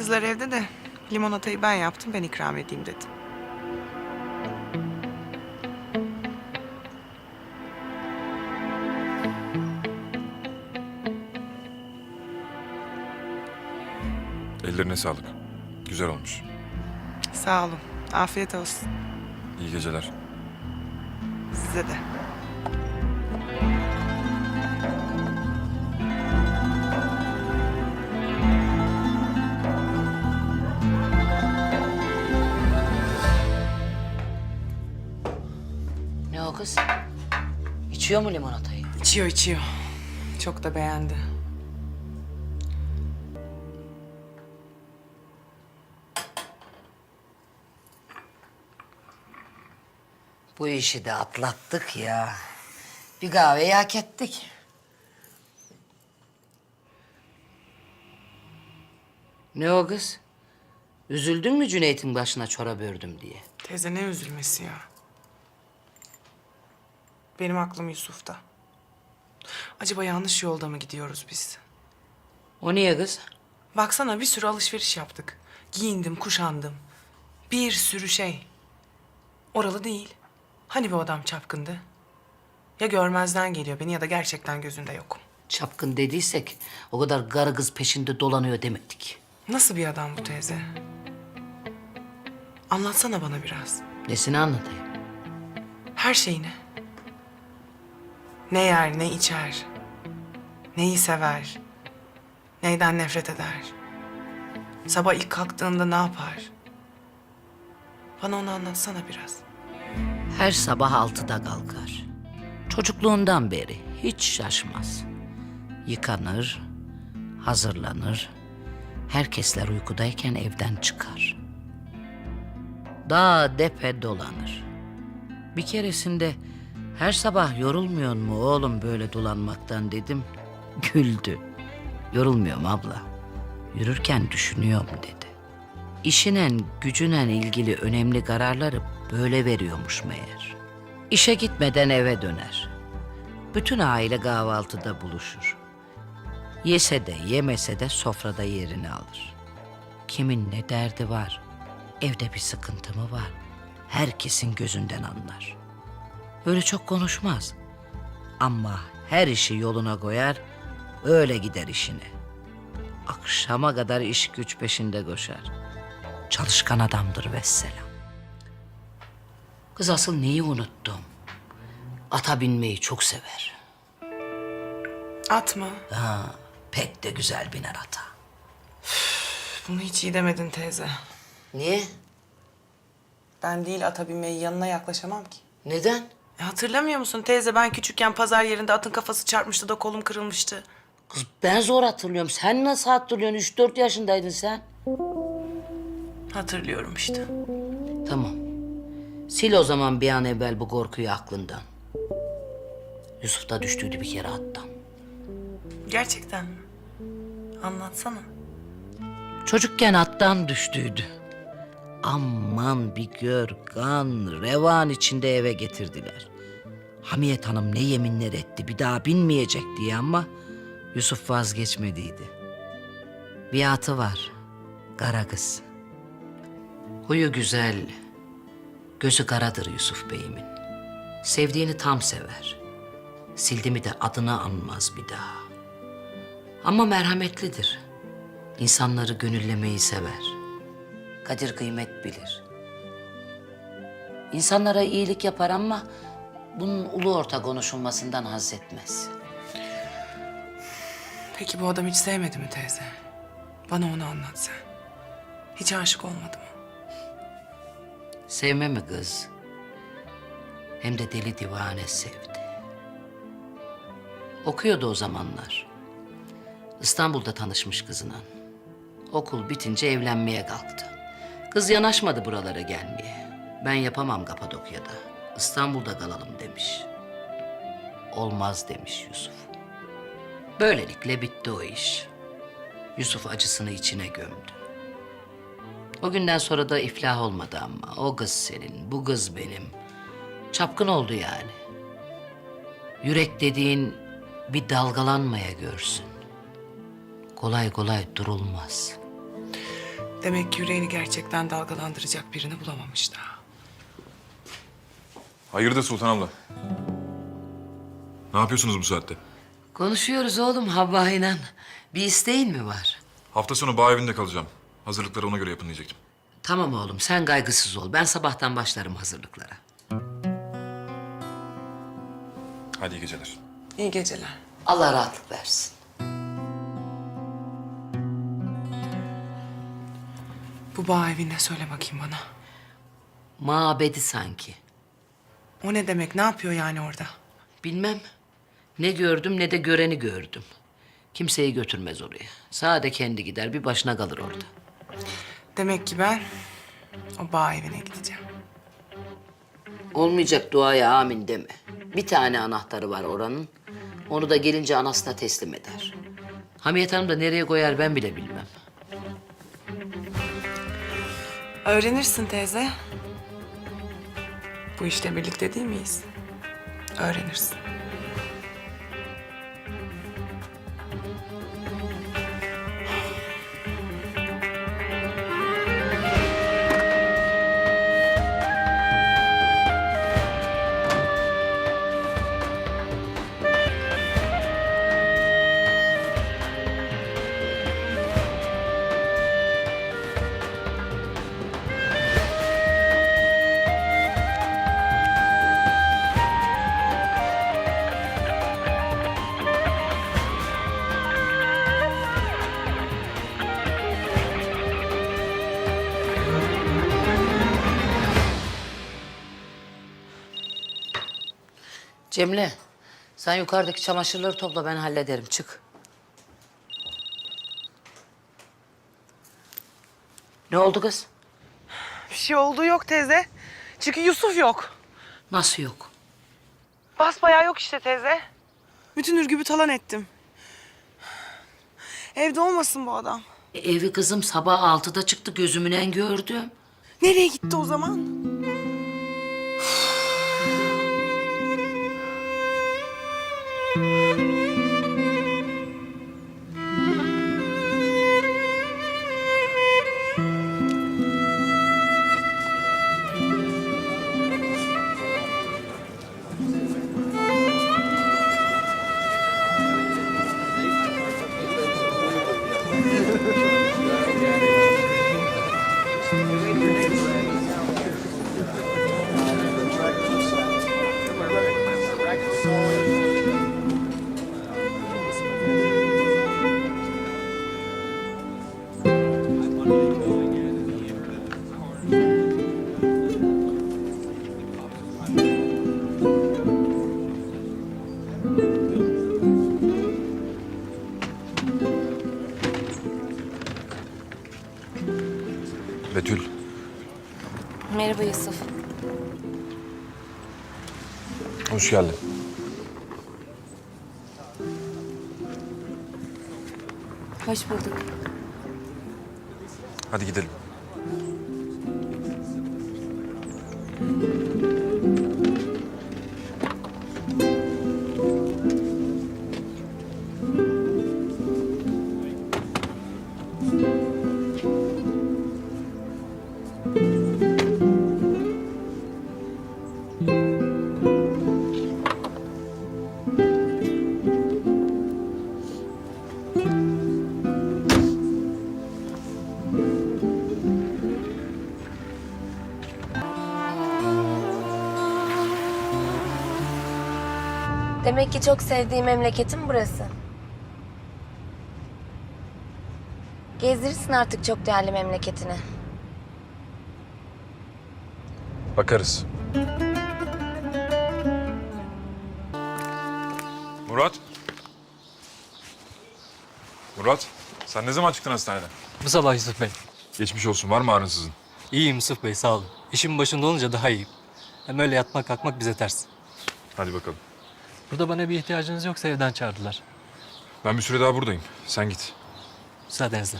Kızlar evde de limonatayı ben yaptım ben ikram edeyim dedim. Ellerine sağlık. Güzel olmuş. Sağ olun. Afiyet olsun. İyi geceler. Size de. İçiyor mu limonatayı? İçiyor içiyor. Çok da beğendi. Bu işi de atlattık ya. Bir kahveyi hak ettik. Ne o kız? Üzüldün mü Cüneyt'in başına çorap ördüm diye? Teyze ne üzülmesi ya. Benim aklım Yusuf'ta. Acaba yanlış yolda mı gidiyoruz biz? O niye kız? Baksana bir sürü alışveriş yaptık. Giyindim, kuşandım. Bir sürü şey. Oralı değil. Hani bu adam çapkındı? Ya görmezden geliyor beni ya da gerçekten gözünde yokum. Çapkın dediysek o kadar karı kız peşinde dolanıyor demedik. Nasıl bir adam bu teyze? Anlatsana bana biraz. Nesini anlatayım? Her şeyini. Ne yer, ne içer. Neyi sever. Neyden nefret eder. Sabah ilk kalktığında ne yapar? Bana onu anlatsana biraz. Her sabah altıda kalkar. Çocukluğundan beri hiç şaşmaz. Yıkanır, hazırlanır. Herkesler uykudayken evden çıkar. Dağ depe dolanır. Bir keresinde her sabah yorulmuyor mu oğlum böyle dolanmaktan dedim. Güldü. Yorulmuyorum abla. Yürürken düşünüyorum dedi. İşinen gücünen ilgili önemli kararları böyle veriyormuş meğer. İşe gitmeden eve döner. Bütün aile kahvaltıda buluşur. Yese de yemese de sofrada yerini alır. Kimin ne derdi var, evde bir sıkıntı mı var, herkesin gözünden anlar. Böyle çok konuşmaz. Ama her işi yoluna koyar, öyle gider işine. Akşama kadar iş güç peşinde koşar. Çalışkan adamdır vesselam. Kız asıl neyi unuttum? Ata binmeyi çok sever. At mı? Ha, pek de güzel biner ata. Bunu hiç iyi demedin teyze. Niye? Ben değil ata binmeyi yanına yaklaşamam ki. Neden? E, hatırlamıyor musun teyze ben küçükken pazar yerinde atın kafası çarpmıştı da kolum kırılmıştı. Kız ben zor hatırlıyorum. Sen nasıl hatırlıyorsun? Üç dört yaşındaydın sen. Hatırlıyorum işte. Tamam. Sil o zaman bir an evvel bu korkuyu aklından. Yusuf da düştüydü bir kere attan. Gerçekten mi? Anlatsana. Çocukken attan düştüydü. Aman bir gör kan revan içinde eve getirdiler. Hamiyet Hanım ne yeminler etti bir daha binmeyecek diye ama Yusuf vazgeçmediydi. Bir atı var. Kara kız. Huyu güzel. Gözü karadır Yusuf Bey'imin. Sevdiğini tam sever. Sildi mi de adını anmaz bir daha. Ama merhametlidir. İnsanları gönüllemeyi sever. Kadir kıymet bilir. İnsanlara iyilik yapar ama bunun ulu orta konuşulmasından haz etmez. Peki bu adam hiç sevmedi mi teyze? Bana onu anlat sen. Hiç aşık olmadı mı? Sevme mi kız? Hem de deli divane sevdi. Okuyordu o zamanlar. İstanbul'da tanışmış kızına. Okul bitince evlenmeye kalktı. Kız yanaşmadı buralara gelmeye. Ben yapamam Kapadokya'da. İstanbul'da kalalım demiş. Olmaz demiş Yusuf. Böylelikle bitti o iş. Yusuf acısını içine gömdü. O günden sonra da iflah olmadı ama. O kız senin, bu kız benim. Çapkın oldu yani. Yürek dediğin bir dalgalanmaya görsün. Kolay kolay durulmaz. Demek ki yüreğini gerçekten dalgalandıracak birini bulamamış daha. Hayırdır Sultan abla? Ne yapıyorsunuz bu saatte? Konuşuyoruz oğlum Havva inan. Bir isteğin mi var? Hafta sonu bağ evinde kalacağım. Hazırlıkları ona göre yapın diyecektim. Tamam oğlum sen kaygısız ol. Ben sabahtan başlarım hazırlıklara. Hadi iyi geceler. İyi geceler. Allah rahatlık versin. Bu bağ evinde söyle bakayım bana. Mabedi sanki. O ne demek? Ne yapıyor yani orada? Bilmem. Ne gördüm ne de göreni gördüm. Kimseyi götürmez oraya. Sade kendi gider bir başına kalır orada. Demek ki ben o bağ evine gideceğim. Olmayacak duaya amin deme. Bir tane anahtarı var oranın. Onu da gelince anasına teslim eder. Hamiyet Hanım da nereye koyar ben bile bilmem. Öğrenirsin teyze. Bu işte birlikte değil miyiz? Öğrenirsin. Cemile, sen yukarıdaki çamaşırları topla ben hallederim. Çık. Ne oldu kız? Bir şey olduğu yok teyze. Çünkü Yusuf yok. Nasıl yok? Basbayağı yok işte teyze. Bütün ürgübü talan ettim. Evde olmasın bu adam. E, evi kızım sabah altıda çıktı gözümünen gördüm. Nereye gitti o zaman? Merhaba Yusuf. hoş geldin. Hoş bulduk. Hadi gidelim. Demek ki çok sevdiğim memleketim burası. Gezdirirsin artık çok değerli memleketini. Bakarız. Murat. Murat, sen ne zaman çıktın hastaneden? Bu sabah Yusuf Bey. Geçmiş olsun, var mı ağrınsızın? İyiyim Yusuf Bey sağ olun. İşin başında olunca daha iyiyim. Hem öyle yatmak kalkmak bize ters. Hadi bakalım. Burada bana bir ihtiyacınız yoksa evden çağırdılar. Ben bir süre daha buradayım. Sen git. Müsaadenizle.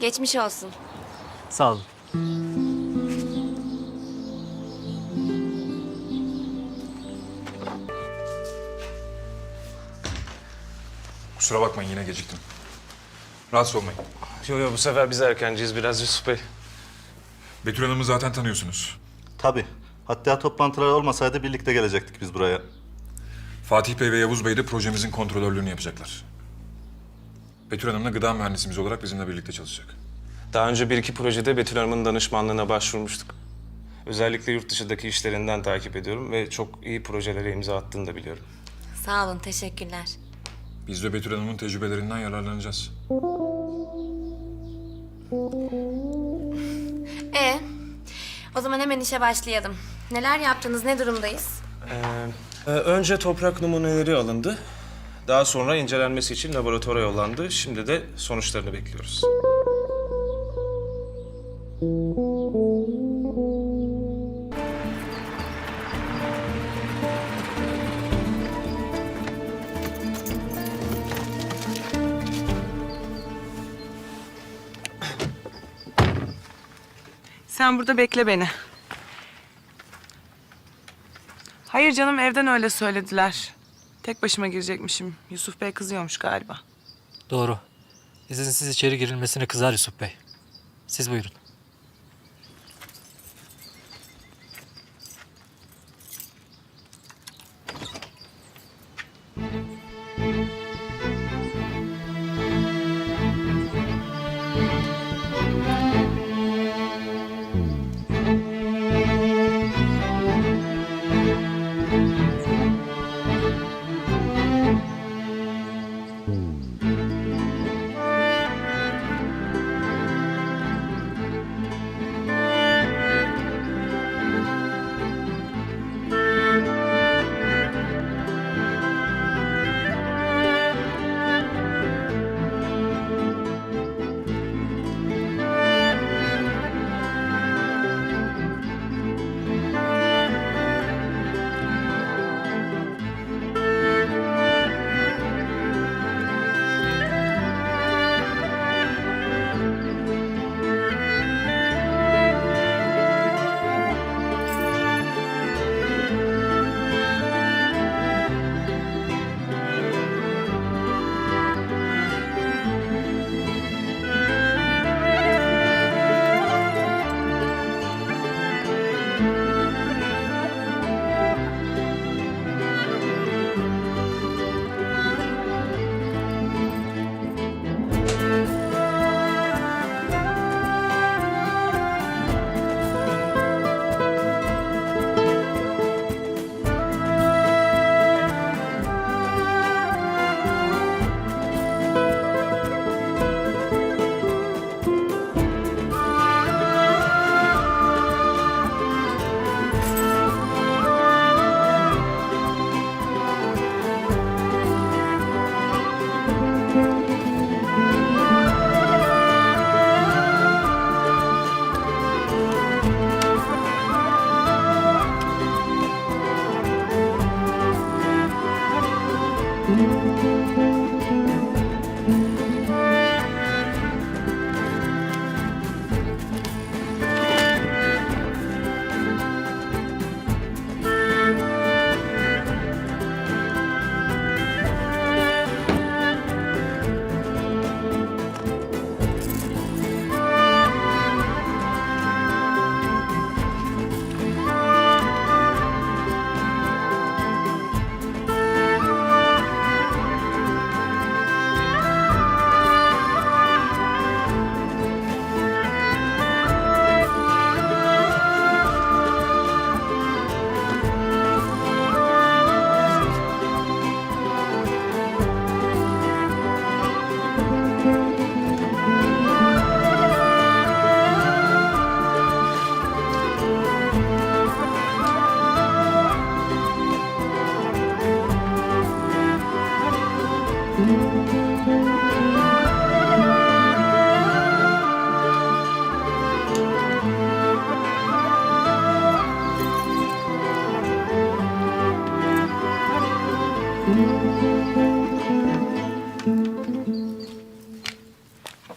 Geçmiş olsun. Sağ olun. Kusura bakmayın yine geciktim. Rahatsız olmayın. Yo yo bu sefer biz erkenciyiz biraz Yusuf Bey. Betül Hanım'ı zaten tanıyorsunuz. Tabii. Hatta toplantılar olmasaydı birlikte gelecektik biz buraya. Fatih Bey ve Yavuz Bey de projemizin kontrolörlüğünü yapacaklar. Betül Hanım da gıda mühendisimiz olarak bizimle birlikte çalışacak. Daha önce bir iki projede Betül Hanım'ın danışmanlığına başvurmuştuk. Özellikle yurt dışındaki işlerinden takip ediyorum ve çok iyi projelere imza attığını da biliyorum. Sağ olun, teşekkürler. Biz de Betül Hanım'ın tecrübelerinden yararlanacağız. E, o zaman hemen işe başlayalım. Neler yaptınız, ne durumdayız? Ee, önce toprak numuneleri alındı. Daha sonra incelenmesi için laboratuvara yollandı. Şimdi de sonuçlarını bekliyoruz. Sen burada bekle beni. Hayır canım evden öyle söylediler. Tek başıma girecekmişim. Yusuf Bey kızıyormuş galiba. Doğru. İzinsiz içeri girilmesine kızar Yusuf Bey. Siz buyurun.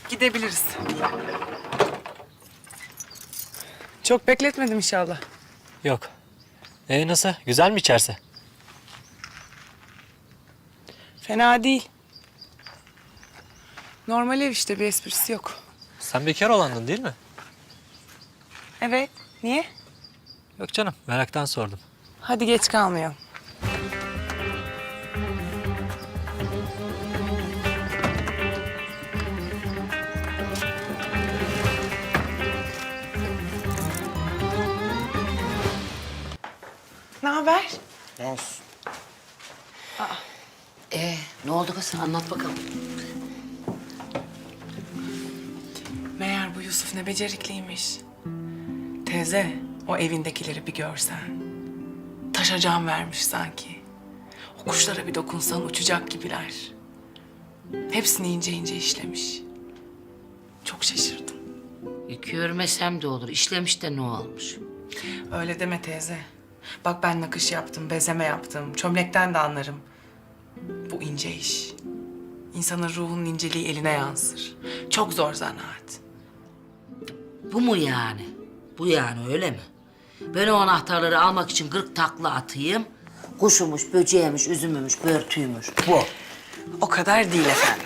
Gidebiliriz. Çok bekletmedim inşallah. Yok. E nasıl? Güzel mi içerse? Fena değil. Normal ev işte bir esprisi yok. Sen bekar olandın değil mi? Evet. Niye? Yok canım meraktan sordum. Hadi geç kalmayalım. Ne haber? Ee, ne oldu kız? Anlat bakalım. Meğer bu Yusuf ne becerikliymiş. Teyze, o evindekileri bir görsen. Taşa can vermiş sanki. O kuşlara bir dokunsan uçacak gibiler. Hepsini ince ince işlemiş. Çok şaşırdım. İki örmesem de olur. İşlemiş de ne olmuş? Öyle deme teyze. Bak ben nakış yaptım, bezeme yaptım. Çömlekten de anlarım. Bu ince iş. İnsanın ruhunun inceliği eline yansır. Çok zor zanaat. Bu mu yani? Bu yani öyle mi? Ben o anahtarları almak için gırk takla atayım. Kuşumuş, böceğiymiş, üzümümüş, börtüymüş. Bu. O kadar değil efendim.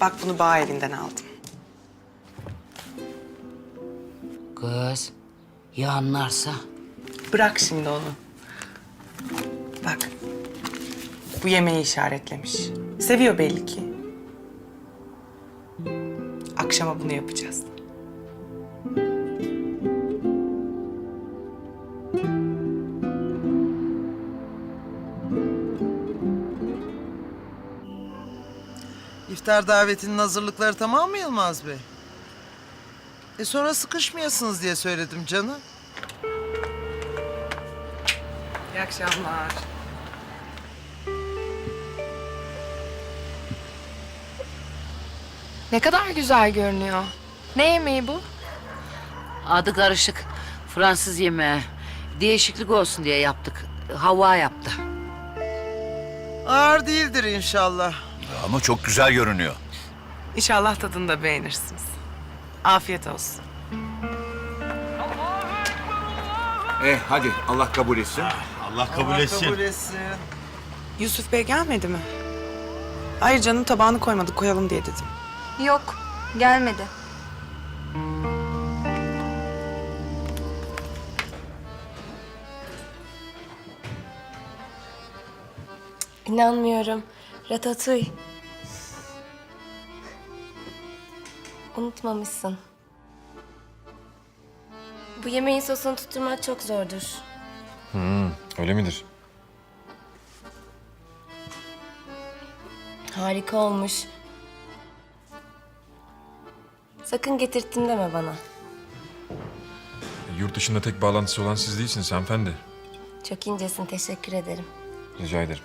Bak bunu bağ evinden aldım. Kız, ya anlarsa? Bırak şimdi onu. Bak. Bu yemeği işaretlemiş. Seviyor belli ki. Akşama bunu yapacağız. İftar davetinin hazırlıkları tamam mı Yılmaz Bey? E sonra sıkışmayasınız diye söyledim canım. İyi akşamlar. Ne kadar güzel görünüyor. Ne yemeği bu? Adı karışık. Fransız yemeği. Değişiklik olsun diye yaptık. Hava yaptı. Ağır değildir inşallah. Ama çok güzel görünüyor. İnşallah tadını da beğenirsiniz. Afiyet olsun. Eh hadi Allah kabul etsin. Allah kabul Allah etsin. kabul etsin. Yusuf Bey gelmedi mi? Hayır canım tabağını koymadık koyalım diye dedim. Yok, gelmedi. İnanmıyorum. Ratatouille. Unutmamışsın. Bu yemeğin sosunu tutturmak çok zordur. Öyle midir? Harika olmuş. Sakın getirttim deme bana. Yurt dışında tek bağlantısı olan siz değilsiniz hanımefendi. Çok incesin, teşekkür ederim. Rica ederim.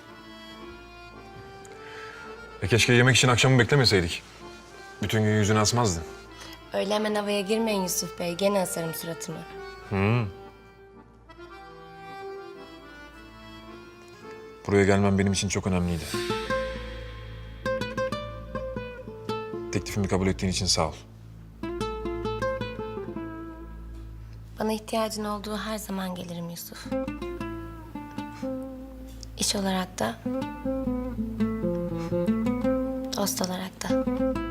E keşke yemek için akşamı beklemeseydik. Bütün gün yüzüne asmazdı. Öyle hemen havaya girmeyin Yusuf Bey. Gene asarım suratımı. Buraya gelmem benim için çok önemliydi. Teklifimi kabul ettiğin için sağ ol. Bana ihtiyacın olduğu her zaman gelirim Yusuf. İş olarak da... Dost olarak da.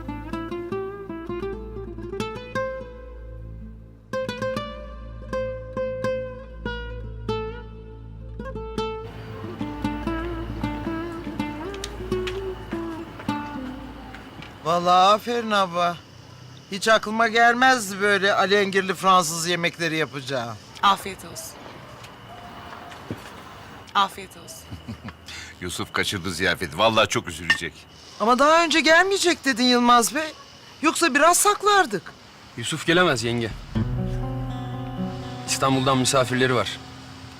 Vallahi aferin abla. Hiç aklıma gelmezdi böyle alengirli Fransız yemekleri yapacağım. Afiyet olsun. Afiyet olsun. Yusuf kaçırdı ziyafeti. Vallahi çok üzülecek. Ama daha önce gelmeyecek dedin Yılmaz Bey. Yoksa biraz saklardık. Yusuf gelemez yenge. İstanbul'dan misafirleri var.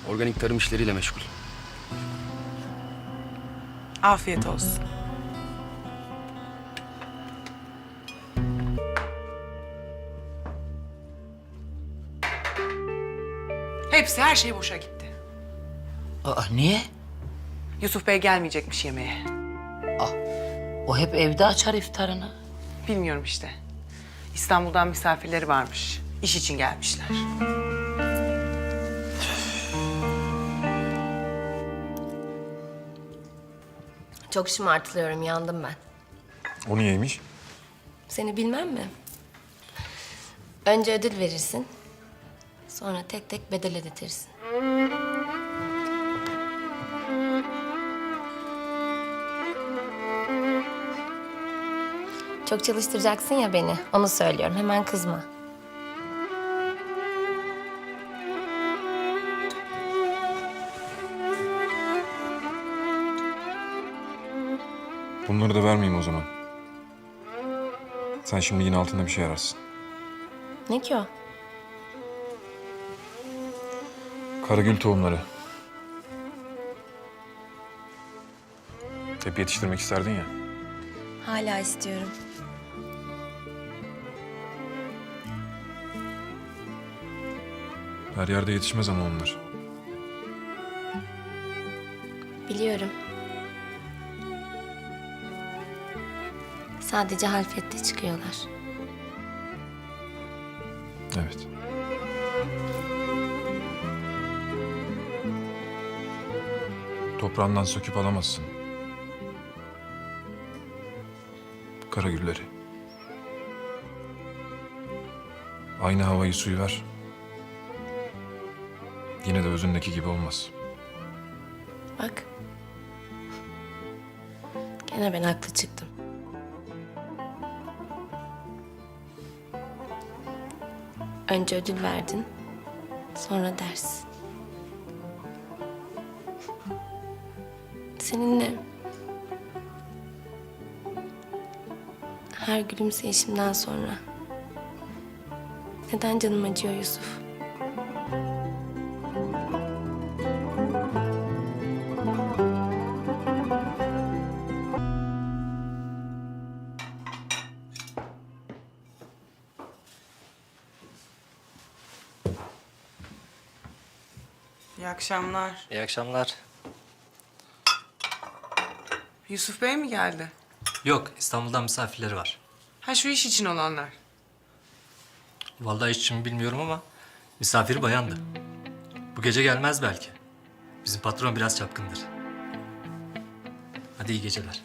Organik tarım işleriyle meşgul. Afiyet olsun. Hepsi her şey boşa gitti. Aa, niye? Yusuf Bey gelmeyecekmiş yemeğe. O hep evde açar iftarını. Bilmiyorum işte. İstanbul'dan misafirleri varmış. İş için gelmişler. Çok şımartılıyorum, yandım ben. O niyeymiş? Seni bilmem mi? Önce ödül verirsin. Sonra tek tek bedel ödetirsin. Çok çalıştıracaksın ya beni. Onu söylüyorum. Hemen kızma. Bunları da vermeyeyim o zaman. Sen şimdi yine altında bir şey ararsın. Ne ki o? Karagül tohumları. Hep yetiştirmek isterdin ya. Hala istiyorum. Her yerde yetişmez ama onlar. Biliyorum. Sadece halfette çıkıyorlar. Evet. Toprağından söküp alamazsın. Karagülleri. Aynı havayı suyu ver. Yine de özündeki gibi olmaz. Bak. Gene ben haklı çıktım. Önce ödül verdin. Sonra ders. Seninle her gülümseyişimden sonra neden canım acıyor Yusuf? İyi akşamlar. İyi akşamlar. Yusuf Bey mi geldi? Yok, İstanbul'dan misafirleri var. Ha şu iş için olanlar. Vallahi hiç için bilmiyorum ama misafiri bayandı. Bu gece gelmez belki. Bizim patron biraz çapkındır. Hadi iyi geceler.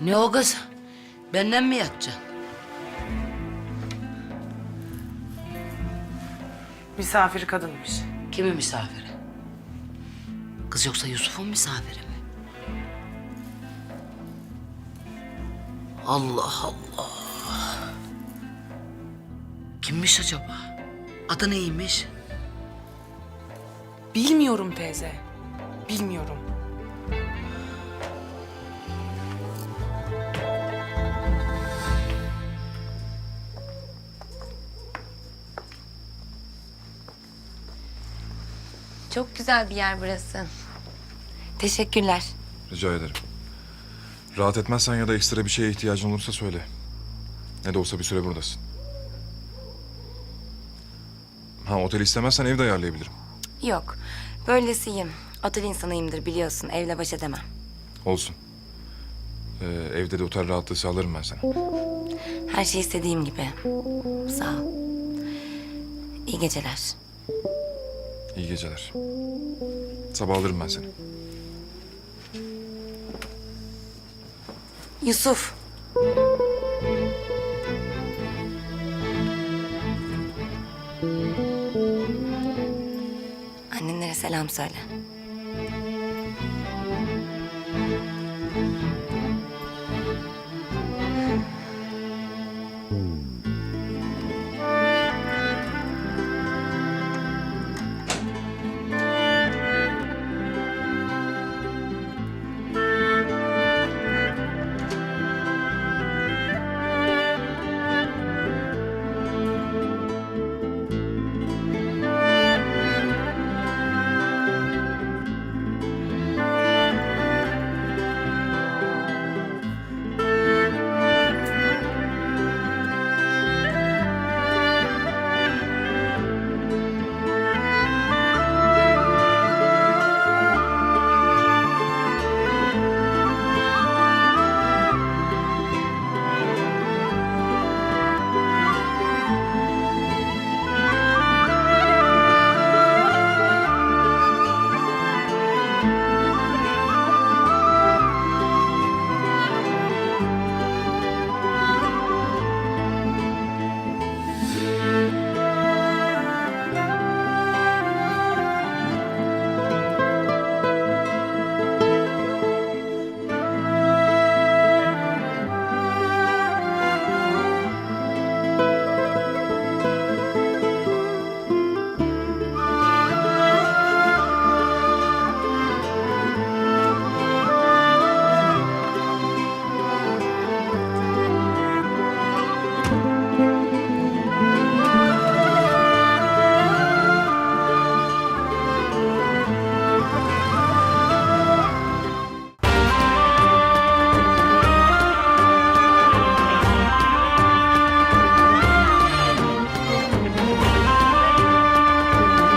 Ne o kız? Benden mi yatacaksın? Misafir kadınmış. Kimin misafiri? Kız yoksa Yusuf'un misafiri mi? Allah Allah. Kimmiş acaba? Adı neymiş? Bilmiyorum teyze. Bilmiyorum. Çok güzel bir yer burası. Teşekkürler. Rica ederim. Rahat etmezsen ya da ekstra bir şeye ihtiyacın olursa söyle. Ne de olsa bir süre buradasın. Ha otel istemezsen ev de ayarlayabilirim. Yok, böylesiyim. Otel insanıyımdır biliyorsun. Evle baş edemem. Olsun. Ee, evde de otel rahatlığı sağlarım ben sana. Her şey istediğim gibi. Sağ ol. İyi geceler. İyi geceler. Sabah alırım ben seni. Yusuf. Annenlere selam söyle.